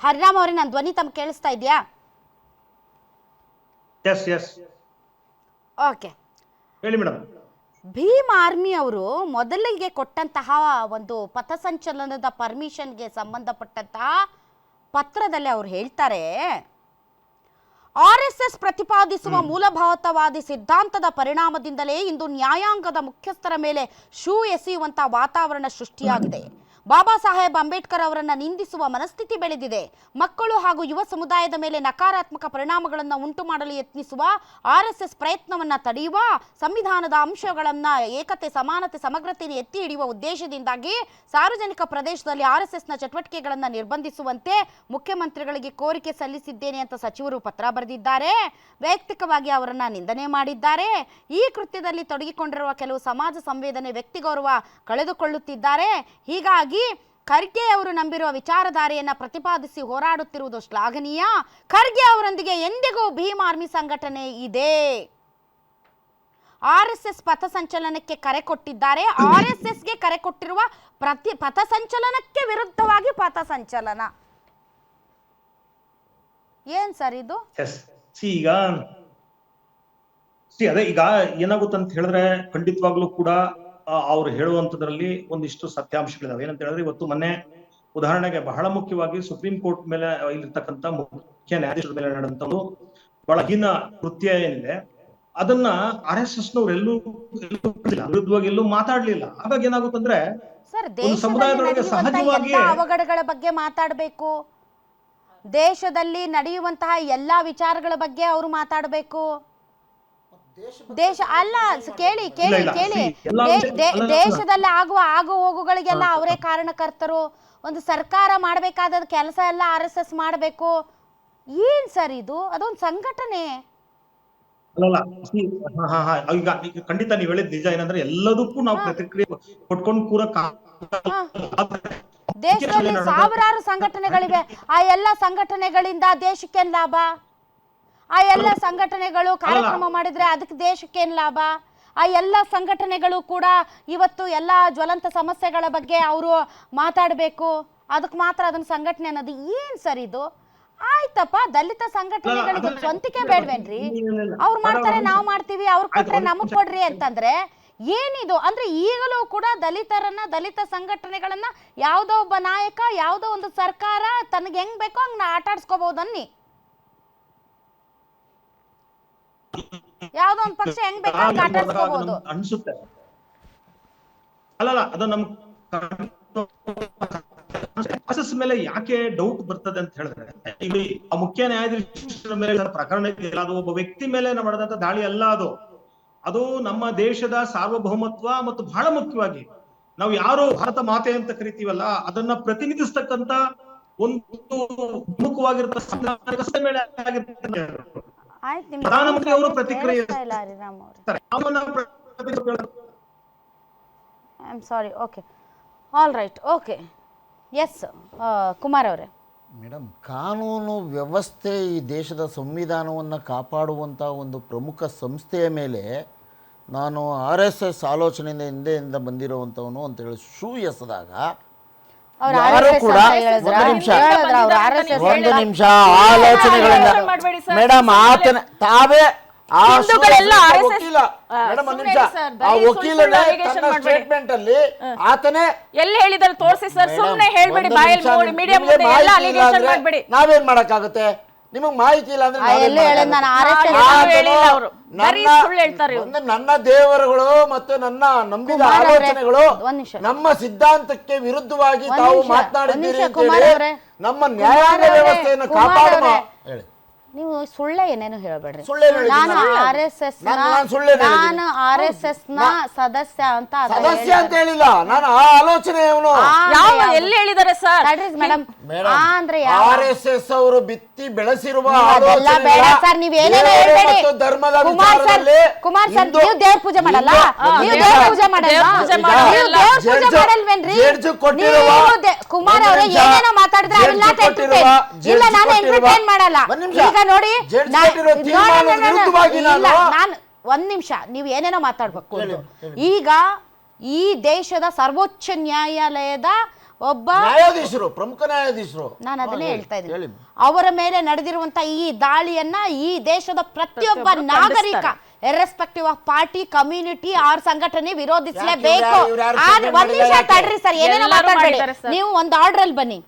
ಹರಿರಾಮ್ ಅವರೇ ನನ್ನ ಧ್ವನಿ ತಮ್ಗೆ ಕೇಳಿಸ್ತಾ ಇದೆಯಾ? ಎಸ್ ಎಸ್ ಓಕೆ ಹೇಳಿ ಮೇಡಮ್ ಭೀಮ್ ಆರ್ಮಿ ಅವರು ಮೊದಲಿಗೆ ಕೊಟ್ಟಂತಹ ಒಂದು ಪಥಸಂಚಲನದ ಪರ್ಮಿಷನ್ಗೆ ಸಂಬಂಧಪಟ್ಟಂತಹ ಪತ್ರದಲ್ಲಿ ಅವ್ರು ಹೇಳ್ತಾರೆ ಆರ್ ಎಸ್ ಎಸ್ ಪ್ರತಿಪಾದಿಸುವ ಮೂಲಭೂತವಾದಿ ಸಿದ್ಧಾಂತದ ಪರಿಣಾಮದಿಂದಲೇ ಇಂದು ನ್ಯಾಯಾಂಗದ ಮುಖ್ಯಸ್ಥರ ಮೇಲೆ ಶೂ ಎಸೆಯುವಂತಹ ವಾತಾವರಣ ಸೃಷ್ಟಿಯಾಗಿದೆ. ಬಾಬಾ ಸಾಹೇಬ್ ಅಂಬೇಡ್ಕರ್ ಅವರನ್ನು ನಿಂದಿಸುವ ಮನಸ್ಥಿತಿ ಬೆಳೆದಿದೆ. ಮಕ್ಕಳು ಹಾಗೂ ಯುವ ಸಮುದಾಯದ ಮೇಲೆ ನಕಾರಾತ್ಮಕ ಪರಿಣಾಮಗಳನ್ನು ಉಂಟು ಮಾಡಲು ಯತ್ನಿಸುವ ಆರ್ಎಸ್ಎಸ್ ಪ್ರಯತ್ನವನ್ನು ತಡೆಯುವ ಸಂವಿಧಾನದ ಅಂಶಗಳನ್ನು ಏಕತೆ, ಸಮಾನತೆ, ಸಮಗ್ರತೆಯನ್ನು ಎತ್ತಿ ಹಿಡಿಯುವ ಉದ್ದೇಶದಿಂದಾಗಿ ಸಾರ್ವಜನಿಕ ಪ್ರದೇಶದಲ್ಲಿ ಆರ್ಎಸ್ಎಸ್ನ ಎಸ್ ಎಸ್ನ ಚಟುವಟಿಕೆಗಳನ್ನು ನಿರ್ಬಂಧಿಸುವಂತೆ ಮುಖ್ಯಮಂತ್ರಿಗಳಿಗೆ ಕೋರಿಕೆ ಸಲ್ಲಿಸಿದ್ದೇನೆ ಅಂತ ಸಚಿವರು ಪತ್ರ ಬರೆದಿದ್ದಾರೆ. ವೈಯಕ್ತಿಕವಾಗಿ ಅವರನ್ನು ನಿಂದನೆ ಮಾಡಿದ್ದಾರೆ. ಈ ಕೃತ್ಯದಲ್ಲಿ ತೊಡಗಿಕೊಂಡಿರುವ ಕೆಲವು ಸಮಾಜ ಸಂವೇದನೆ ವ್ಯಕ್ತಿ ಗೌರವ ಕಳೆದುಕೊಳ್ಳುತ್ತಿದ್ದಾರೆ. ಹೀಗಾಗಿ ಖರ್ಗೆ ಅವರು ನಂಬಿರುವ ವಿಚಾರಧಾರೆಯನ್ನ ಪ್ರತಿಪಾದಿಸಿ ಹೋರಾಡುತ್ತಿರುವುದು ಶ್ಲಾಘನೀಯ. ಖರ್ಗೆ ಅವರೊಂದಿಗೆ ಎಂದಿಗೂ ಭೀಮ್ ಆರ್ಮಿ ಸಂಘಟನೆ ಇದೆ. ಆರ್ ಎಸ್ ಎಸ್ ಪಥಸಂಚಲನಕ್ಕೆ ಕರೆ ಕೊಟ್ಟಿದ್ದಾರೆ. ಆರ್ ಎಸ್ ಎಸ್ಗೆ ಕರೆ ಕೊಟ್ಟಿರುವ ಪ್ರತಿ ಪಥಸಂಚಲನಕ್ಕೆ ವಿರುದ್ಧವಾಗಿ ಪಥಸಂಚಲನ ಏನ್ ಸರ್ ಇದು? ಈಗ ಅದೇ ಈಗ ಏನಾಗುತ್ತೆ ಅಂತ ಹೇಳಿದ್ರೆ ಖಂಡಿತವಾಗ್ಲೂ ಕೂಡ ಅವ್ರು ಹೇಳುವಂತದ್ರಲ್ಲಿ ಒಂದಿಷ್ಟು ಸತ್ಯಾಂಶಗಳಿದಾವೆ. ಏನಂತ ಹೇಳಿದ್ರೆ ಇವತ್ತು ಮೊನ್ನೆ ಉದಾಹರಣೆಗೆ ಬಹಳ ಮುಖ್ಯವಾಗಿ ಸುಪ್ರೀಂ ಕೋರ್ಟ್ ಮೇಲೆ ಇಲ್ಲಿರ್ತಕ್ಕಂಥ ಮುಖ್ಯ ನ್ಯಾಯಾಧೀಶರ ಮೇಲೆ ನಡೆದಂತ ಒಂದು ಬಹಳ ಹೀನ ಕೃತ್ಯ ಏನಿದೆ ಅದನ್ನ ಆರ್ ಎಸ್ ಎಸ್ ನವರೆಲ್ಲೂ ವಿರುದ್ಧವಾಗಿ ಎಲ್ಲೂ ಮಾತಾಡ್ಲಿಲ್ಲ. ಹಾಗಾಗಿ ಏನಾಗುತ್ತಂದ್ರೆ ಸಮುದಾಯದೊಳಗೆ ಸಹಜವಾಗಿ- ಅವಘಡಗಳ ಬಗ್ಗೆ ಮಾತಾಡಬೇಕು. ದೇಶದಲ್ಲಿ ನಡೆಯುವಂತಹ ಎಲ್ಲಾ ವಿಚಾರಗಳ ಬಗ್ಗೆ ಅವರು ಮಾತಾಡಬೇಕು. ದೇಶ ಅಲ್ಲ ಕೇಳಿ ಕೇಳಿ ಕೇಳಿ. ದೇಶದಲ್ಲಿ ಆಗುವ ಆಗು ಹೋಗುಗಳಿಗೆಲ್ಲ ಅವರೇ ಕಾರಣಕರ್ತರು. ಒಂದು ಸರ್ಕಾರ ಮಾಡಬೇಕಾದ ಕೆಲಸ ಎಲ್ಲ ಆರ್ ಎಸ್ ಎಸ್ ಮಾಡಬೇಕು. ಏನ್ ಸರ್ ಇದು? ಅದೊಂದು ಸಂಘಟನೆ. ಈಗ ಖಂಡಿತ ನೀವ್ ಹೇಳಿದ ನಿಜ ಏನಂದ್ರೆ ಎಲ್ಲದಕ್ಕೂ ನಾವು ಪ್ರತಿಕ್ರಿಯೆ ಕೊಟ್ಕೊಂಡು ಕೂರಕ್ ದೇಶದಲ್ಲಿ ಸಾವಿರಾರು ಸಂಘಟನೆಗಳಿವೆ. ಆ ಎಲ್ಲ ಸಂಘಟನೆಗಳಿಂದ ದೇಶಕ್ಕೆ ಲಾಭ? ಆ ಎಲ್ಲ ಸಂಘಟನೆಗಳು ಕಾರ್ಯಕ್ರಮ ಮಾಡಿದ್ರೆ ಅದಕ್ಕೆ ದೇಶಕ್ಕೇನ್ ಲಾಭ? ಆ ಎಲ್ಲ ಸಂಘಟನೆಗಳು ಕೂಡ ಇವತ್ತು ಎಲ್ಲ ಜ್ವಲಂತ ಸಮಸ್ಯೆಗಳ ಬಗ್ಗೆ ಅವರು ಮಾತಾಡಬೇಕು. ಅದಕ್ಕೆ ಮಾತ್ರ ಅದನ್ನ ಸಂಘಟನೆ ಅನ್ನೋದು ಏನ್ ಸರ್ ಇದು? ಆಯ್ತಪ್ಪ ದಲಿತ ಸಂಘಟನೆಗಳಿಗೆ ಸ್ವಂತಿಕೆ ಬೇಡ್ವೇನ್ರಿ. ಅವ್ರು ಮಾಡ್ತಾರೆ ನಾವು ಮಾಡ್ತೀವಿ ಅವ್ರು ಕೊಟ್ರೆ ನಮಗ್ ಕೊಡ್ರಿ ಅಂತಂದ್ರೆ ಏನಿದು? ಅಂದ್ರೆ ಈಗಲೂ ಕೂಡ ದಲಿತರನ್ನ ದಲಿತ ಸಂಘಟನೆಗಳನ್ನ ಯಾವ್ದೋ ಒಬ್ಬ ನಾಯಕ ಯಾವ್ದೋ ಒಂದು ಸರ್ಕಾರ ತನಗೆ ಹೆಂಗ್ ಬೇಕೋ ಹಂಗ್ ಆಟಾಡ್ಸ್ಕೋಬಹುದನ್ನಿ ಅನ್ನಿ. ಯಾವ್ದೋ ಒಂದ್ ಪಕ್ಷ ಹೆಂಗ್ ಬೇಕಾದ್ರೆ ಅನ್ಸುತ್ತೆ. ಅಲ್ಲಲ್ಲ ಅದು ನಮ್ ಪ್ರಾಸೆಸ್ ಮೇಲೆ ಯಾಕೆ ಡೌಟ್ ಬರ್ತದೆ ಅಂತ ಹೇಳಿದ್ರೆ ಇಲ್ಲಿ ಆ ಮುಖ್ಯ ನ್ಯಾಯಾಧೀಶರ ಮೇಲೆ ಪ್ರಕರಣ ಇದೆಯಲ್ಲ ಅದು ಒಬ್ಬ ವ್ಯಕ್ತಿ ಮೇಲೆ ಮಾಡಿದಂತ ದಾಳಿ ಅಲ್ಲ ಅದು. ಅದು ನಮ್ಮ ದೇಶದ ಸಾರ್ವಭೌಮತ್ವ ಮತ್ತು ಬಹಳ ಮುಖ್ಯವಾಗಿ ನಾವು ಯಾರು ಭಾರತ ಮಾತೆ ಅಂತ ಕರಿತೀವಲ್ಲ ಅದನ್ನ ಪ್ರತಿನಿಧಿಸ್ತಕ್ಕಂತ ಒಂದು ಪ್ರಮುಖವಾಗಿರ್ತಕ್ಕಂಥ ಮೇಲೆ ಆಗಿರ್ತಕ್ಕಂಥ ಆಯ್ತು ನಿಮ್ಗೆ ಪ್ರಧಾನಮಂತ್ರಿ ಅವರು ಪ್ರತಿಕ್ರಿಯೆ ಕೇಳಿಸ್ತಾ ಇಲ್ಲ ಹರಿರಾಮ್ ಅವ್ರೆ. ಪ್ರತಿಕ್ರಿಯೆ I am sorry okay all right okay S Kumar ಅವರೇ. ಮೇಡಮ್ ಕಾನೂನು ವ್ಯವಸ್ಥೆ ಈ ದೇಶದ ಸಂವಿಧಾನವನ್ನು ಕಾಪಾಡುವಂಥ ಒಂದು ಪ್ರಮುಖ ಸಂಸ್ಥೆಯ ಮೇಲೆ ನಾನು ಆರ್ ಎಸ್ ಎಸ್ ಆಲೋಚನೆಯಿಂದ ಹಿಂದೆಯಿಂದ ಬಂದಿರುವಂಥವನು ಅಂತೇಳಿ ಶೂ ಎಸೆದಾಗ ಯಾರು ಕೂಡ ಒಂದು ನಿಮಿಷ. ಒಂದು ನಿಮಿಷ. ಆಲೋಚನೆಗಳಿಂದ. ಮೇಡಮ್ ಆತನ ತಾವೇ ಆ ವಕೀಲ. ಮೇಡಮ್ ಒಂದು ನಿಮಿಷ. ಆ ಬರೀ ವಕೀಲನೇ ತನ್ನ ಸ್ಟೇಟ್ಮೆಂಟ್ ಅಲ್ಲಿ ಆತನೇ ಎಲ್ಲಿ ಹೇಳಿದಾರೆ ತೋರಿಸಿ ಸರ್. ಸುಮ್ಮನೆ ಹೇಳ್ಬೇಡಿ. ಬಾಯಲ್ಲಿ ಮೀಡಿಯಾ ಮುಂದೆ ಎಲ್ಲ ಅಲಿಗೇಷನ್ ಮಾಡ್ಬೇಡಿ. ನಾವೇನ್ ಮಾಡಕ್ಕಾಗುತ್ತೆ? ನಿಮಗ್ ಮಾಹಿತಿ ಇಲ್ಲ ಅಂದ್ರೆ ನಾನು ಹೇಳಿಲ್ಲ ಅವ್ರು. ಬರೀ ಸುಳ್ಳು ಹೇಳ್ತಾರೆ ಇವ್ರು. ನನ್ನ ದೇವರುಗಳು ಮತ್ತೆ ನನ್ನ ನಂಬಿದ ಕುಮಾರ್ ಅವ್ರೆ, ಆಲೋಚನೆಗಳು ಒಂದ್ ನಿಮಿಷ. ನಮ್ಮ ಸಿದ್ಧಾಂತಕ್ಕೆ ವಿರುದ್ಧವಾಗಿ ಒಂದ್ ತಾವು ನಿಮಿಷ, ಒಂದ್ ಮಾತನಾಡಿದ್ದೀರಿ ನಿಮಿಷ, ಅಂತೇಳಿ ಕುಮಾರ್ ಅವ್ರೆ. ನಮ್ಮ ನ್ಯಾಯಾಂಗ ಕುಮಾರ್ ಅವ್ರೆ, ವ್ಯವಸ್ಥೆಯನ್ನು ಕುಮಾರ್ ಕಾಪಾಡುವ ಅವ್ರೆ. ಹೇಳಿ ನೀವು ಸುಳ್ಳ ಏನೇನು ಹೇಳಬೇಡ್ರಿ. ನಾನು? ಆರ್ ಎಸ್ ಎಸ್ ನಾನು- ಆರ್ ಎಸ್ ಎಸ್ನ ಸದಸ್ಯ ಅಂತ ಅದ ಸದಸ್ಯ ಅಂತ ಹೇಳಿಲ್ಲ. ನಾನು ಆ ಆಲೋಚನೆಯವನು ಯಾವ ಎಲ್ಲಿ ಹೇಳಿದಾರೆ ಸರ್? ಅಡ್ರಿ ಮೇಡಮ್ ಆ ಅಂದ್ರೆ ಆರ್ ಎಸ್ ಎಸ್ ಅವರು ಬಿತ್ತಿ ಬೆಳೆಸಿರುವ ಅದೆಲ್ಲ ಬೇಡ ಸರ್ ನೀವ್ ಏನೇನೋ ಹೇಳ್ಬೇಡಿ. ಧರ್ಮದ ಕುಮಾರ್ ಸರ್ ವಿಚಾರದಲ್ಲಿ ಕುಮಾರ್ ಸರ್ ನೀವು ದೇವ್ರ ಪೂಜೆ ಮಾಡಲ್ಲ? ನೀವು ದೇವ್ರ ಪೂಜೆ ಮಾಡಲ್ಲ? ನೀವು. ದೇವ್ರ ಪೂಜೆ ಮಾಡಲ್ವೇನ್ರಿ? ಕುಮಾರ್ ಅವರೇ. ಏನೇನೋ ಮಾತಾಡಿದ್ರೆ ಇಲ್ಲ ನಾನು ಎಂಟರ್ಟೈನ್ ಮಾಡಲ್ಲ. ಒಂದ್ ನಿಮಿಷ. ಈಗ ನೋಡಿ ನಾನು- ಒಂದ್ ನೀವು ಏನೇನೋ ಮಾತಾಡ್ಬೇಕು ಈಗ ಈ ದೇಶದ ಸರ್ವೋಚ್ಚ ನ್ಯಾಯಾಲಯದ ಒಬ್ಬ ನ್ಯಾಯಾಧೀಶರು ಪ್ರಮುಖ ನ್ಯಾಯಾಧೀಶರು. ನಾನು ಅದನ್ನೇ ಹೇಳ್ತಾ ಹೇಳಿ. ಇದ್ದೀನಿ ಅವರ ಮೇಲೆ ನಡೆದಿರುವಂತ ಈ ದಾಳಿಯನ್ನ ಈ ದೇಶದ ಪ್ರತಿಯೊಬ್ಬ ನಾಗರಿಕ. Irrespective of party community or ಸಂಘಟನೆ ವಿರೋಧಿಸಲೇಬೇಕು. ಒಂದ್ ನಿಮಿಷ ತಡ್ರಿ ಸರ್ ಏನೇನೋ ಮಾತಾಡ್ಬೇಡಿ. ನೀವು ಒಂದು ಆರ್ಡರ್ ಅಲ್ಲಿ ಬನ್ನಿ.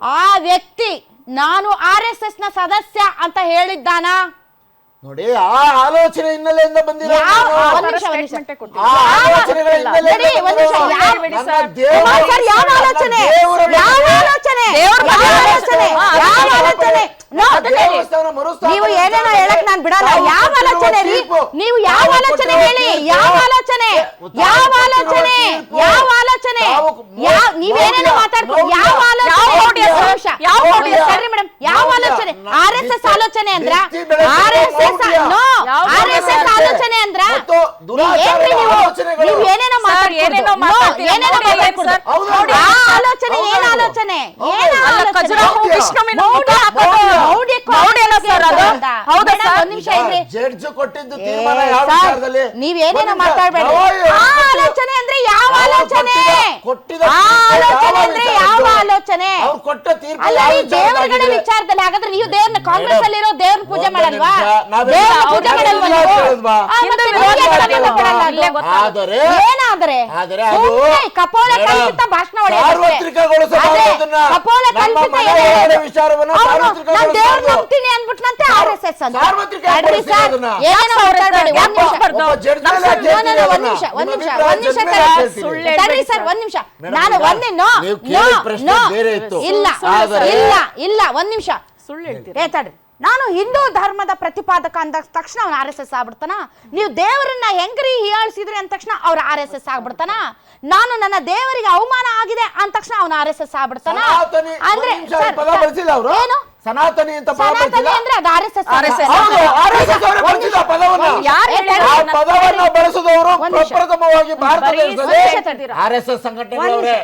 ಆ ವ್ಯಕ್ತಿ ನಾನು ಆರ್ ಎಸ್ ಎಸ್ನ ಸದಸ್ಯ ಅಂತ ಹೇಳಿದ್ದಾನ? ನೋಡಿ ಆ ಆಲೋಚನೆ ಹಿನ್ನೆಲೆಯಿಂದ ಬಂದಿರೋ ಯಾವ- ನಾನು. ಒಂದ್ ನಿಮಿಷ, ಒಂದ್ ನಿಮಿಷ. statement ಆ ಕೊಟ್ಟಿದ್ದಾರೆ. ಆಲೋಚನೆಗಳ ಹಿನ್ನೆಲೆಯಿಂದ ನಡಿ, ಒಂದ್ ನಿಮಿಷ, ಬಂದಿರೋ ಯಾವ- ನನ್ನ ಸರ್, ದೇವರ- ಕುಮಾರ್ ಸರ್, ಯಾವ ನನ್ನ ಆಲೋಚನೆ? ದೇವರ ಬಗ್ಗೆ- ಯಾವ ಆಲೋಚನೆ. ದೇವ್ರ ಯಾವ ಬಗ್ಗೆ ಆಲೋಚನೆ. ಹಾ, ಯಾವ ಅದನ್ನ ಆಲೋಚನೆ? No, ಅದನ್ನ ಹೇಳಿ. ದೇವಸ್ಥಾನ ಮರುಸ್ಥಾಪನೆ ನೀವು ಏನೇನೋ ವಿಚಾರದಲ್ಲಿ ಹೇಳಕ್ ನಾನ್ ಬಿಡಲ್ಲ. ತಾವು ಯಾವ ಕೊಟ್ಟಿರುವ ಆಲೋಚನೆ ರೀ? ತೀರ್ಪು, ನೀವು ಯಾವ ತಾವು ಆಲೋಚನೆ ಕೊಟ್ಟಿರುವ ಹೇಳಿ? ತೀರ್ಪು, ಯಾವ ಆಲೋಚನೆ ತಾವು ಯಾವ ಕೊಟ್ಟಿರುವ ಆಲೋಚನೆ ತೀರ್ಪು, ಯಾವ ಆಲೋಚನೆ ತಾವು ಯಾವ ಮೌಢ್ಯ, ನೀವೇನೇನೋ ಮಾತಾಡ್ಕೊಂಡು ಮೌಢ್ಯ, ಯಾವ ಆಲೋಚನೆ ಯಾವ ಮೌಢ್ಯ ಒಂದ್ ಸರ್? ನಿಮಿಷ. ಯಾವ ಒಂದ್ ಮೌಢ್ಯ? ನಿಮಿಷ, ಸರಿ ಮೇಡಮ್ ಯಾವ ಮೌಢ್ಯ. ಆಲೋಚನೆ ನ- ಆರ್ ಎಸ್ ಎಸ್ ವ್ಯಕ್ತಿ- ಆಲೋಚನೆ ಅಂದ್ರ ವ್ಯಕ್ತಿ ಬೆಳೆಸಿದ ಆರ್ ಎಸ್ ಎಸ್ ಮೌಢ್ಯ. ನೋ ಯಾವ ಆರ್ ಎಸ್ ಎಸ್ ಮೌಢ್ಯ ಆಲೋಚನೆ ಅಂದ್ರ ಮತ್ತು ದುರಾಚಾರದ ಏನ್ರಿ ನೀವು ಆಲೋಚನೆಗಳು. ನೀವು ಏನೇನೋ ಸರ್, ಮಾತಾಡ್ಕೊಡ್ದು. ಏನೇನೋ No, ಮಾತಾಡ್ತೀರಾ? ಏನೇನೋ ಮೌಢ್ಯ ಏನ್ ಮಾತಾಡ್ಕೊಡ್ದು. ಸರ್? ಹೌದು. ನೋಡಿ, ಆ ಆಲೋಚನೆ ಏನ್ ಹೌದು. ಆಲೋಚನೆ ಹೌದು. ಏನ್ ಅಲ್ಲ, ಆಲೋಚನೆ ಖಜುರಾಹೋ ಮೌಢ್ಯ. ವಿಷ್ಣುವಿನ ಮೌಢ್ಯ ಮುಖ ಹಾಕೋದು. ಮೌಢ್ಯ. ಮೌಢ್ಯಕ್ಕೂ ಮೌಢ್ಯನ ಸರ್ ಅದು? ಅಂತ. ಹೌದಾ ಮೇಡಮ್, ಸರ್? ಒಂದ್ ನಿಮಿಷ ಜಡ್ಜ್ ಕೊಟ್ಟಿದ್ದು ತೀರ್ಮಾನ ಯಾವ ಸರ್, ವಿಚಾರದಲ್ಲಿ ನೀವೇನೇನೋ ಒಂದು ನಿಮಿಷ, ಮಾತಾಡ್ಬೇಡಿ ಯಾವ ಆ ಆಲೋಚನೆ ಅಂದ್ರೆ ಯಾವ ಆಲೋಚನೆ ಕೊಟ್ಟಿದ- ಕೊಟ್ಟಿದ ಆ ತೀರ್ಪು ಆಲೋಚನೆ ಯಾವ ಅಂದ್ರೆ ವಿಚಾರದ್ದು? ಯಾವ ಆಲೋಚನೆ ಅವ್ರು ಕೊಟ್ಟ ತೀರ್ಪು ಅಲ್ಲ ಯಾವ ಈ ದೇವರುಗಳ ವಿಚಾರದ್ದಾಗಿದೆ? ವಿಚಾರದಲ್ಲಿ ಹಾಗಾದ್ರೆ ನೀವು ದೇವ್ರನ್ನ ಕಾಂಗ್ರೆಸ್ ಅಲ್ಲಿರೋ ದೇವ್ರ ಪೂಜೆ ಒಂದು ಮಾಡಲ್ವಾ ನಿಮಿಷ, ನಾವೆಲ್ಲ ದೇವ್ರ ಅವ್ರು ಪೂಜೆ ಮಾಡಲ್ವಾ ಯಾರು ನೀವು? ಹೇಳಿದ್ವಾ? ಆ, ಮತ್ತೆ ಹಿಂದೂ ನಿಮ್ಗೆ ವಿರೋಧ ಯಾಕೆ ಮಾಡಿಲ್ಲ. ಬಿಡಲ್ಲ ಅದು? ಇಲ್ಲೇ ಗೊತ್ತಾಗುತ್ತೆ. ಆದರೆ ಏನಾದ್ರೆ ಆದರೆ ಅದು ಸುಮ್ನೆ ಕಪೋಲ ಮೇಡಮ್, ಕಲ್ಪಿತ ಭಾಷಣ ಹೊಡೆಯೋದಷ್ಟೇ. ಸಾರ್ವತ್ರಿಕಗೊಳಿಸಬಾರದು ಆದ್ರೆ ಅದನ್ನ. ಕಪೋಲ ನಮ್ಮ ಕಲ್ಪಿತ ಮನೆ ಇದೆ. ಒಳಗಡೆ ವಿಚಾರವನ್ನ ಅವ್ನು ಸಾರ್ವತ್ರಿಕಗೊಳಿಸಬಾರದು. ನಾನ್ ದೇವ್ರ್ ನಂಬ್ತೀನಿ ಅಂದ್ಬಿಟ್ನಂತೆ ಆರ್ ಎಸ್ ಎಸ್ ಅಂತ ಸಾರ್ವತ್ರಿಕಗೊಳಿಸಿ ನಡ್ರಿ ಸರ್, ಅದನ್ನ. ಏನೇನೋ ಮಾತಾಡ್ಬೇಡಿ, ಒಂದ್ ನಿಮಿಷ. ಯಾಕೆ ಒಬ್ಬ ಜಡ್ಜ್ ಮೇಲೆ ಸರ್, ಕೇಳ್ತೀರಿ no, no, no, ಒಂದ್ ನಿಮಿಷ, ಒಂದ್ ನಿಮಿಷ, ಅಭಿಪ್ರಾಯ ಒಂದ್ ನಿಮಿಷ ಜಡ್ಜ್ ತಡಿ. ಮೇಲೆ ಕೇಳ್ತೀರಿ. ಸುಳ್ಳು ತಡಿ ಹೇಳ್ಬೇಡಿ ಸರ್. ಸರ್. ಒಂದ್ ನಿಮಿಷ. ಮೇಡಮ್, ನಾನು ಈಗ ಒಂದೇ ನೋ ನೀವು ನೋ ಕೇಳಿದ ಪ್ರಶ್ನೆ ನೋ. ಬೇರೆ ಇತ್ತು. ಇಲ್ಲ ಆದರೆ- ಇಲ್ಲ ಇಲ್ಲ ಒಂದ್ ನಿಮಿಷ. ಸುಳ್ಳು ಹೇಳ್ತೀರಾ? ಏ ತಡ್ರಿ ನಾನು ಹಿಂದೂ ಧರ್ಮದ ಪ್ರತಿಪಾದಕ ಅಂದ ತಕ್ಷಣ ಅವ್ನು ಆರ್ ಎಸ್ ಎಸ್ ಆಗ್ಬಿಡ್ತಾನ. ನೀವು ದೇವರನ್ನ ಹೆಂಗ್ರಿ ಹೀಯಾಳಿಸಿದ್ರಿ ಅಂದ ತಕ್ಷಣ ಅವ್ರ ಆರ್ ಎಸ್ ಎಸ್ ಆಗ್ಬಿಡ್ತಾನ. ನಾನು ನನ್ನ ದೇವರಿಗೆ ಅವಮಾನ ಆಗಿದೆ ಅಂದ ತಕ್ಷಣ ಅವ್ನ ಆರ್ ಎಸ್ ಎಸ್ ಆಗ್ಬಿಡ್ತಾನ. ಸನಾತನಿ ಅಂದ್ರೆ ಒಂದ್ ನಿಮಿಷ, ಸರ್, ಪದ ಸರ್, ಬಳಸಿಲ್ಲ ಅವರು. ಏನು? ಸನಾತನಿ ಅಂತ ಪದ ಸನಾತನಿ ಅಂದ್ರೆ ಅದು ಆರ್ ಎಸ್ ಎಸ್ RSS. ಹೌದು, RSS ಅವರೇ ಬಳಸಿದ ಪದವನ್ನ. ಯಾರು ಏ, ಆ ಹೇಳಿದ್ರು? ಪದವನ್ನ ಬಳಸಿದವರು ಒಂದ್ ನಿಮಿಷ. ಪ್ರಪ್ರಥಮವಾಗಿ ಭಾರತ ಬರೀ ದೇಶದಲ್ಲಿ? ಆರ್ ಎಸ್ ಎಸ್ ಸಂಘಟನೆ ಸಂಘಟನೆಗಳವರೇ.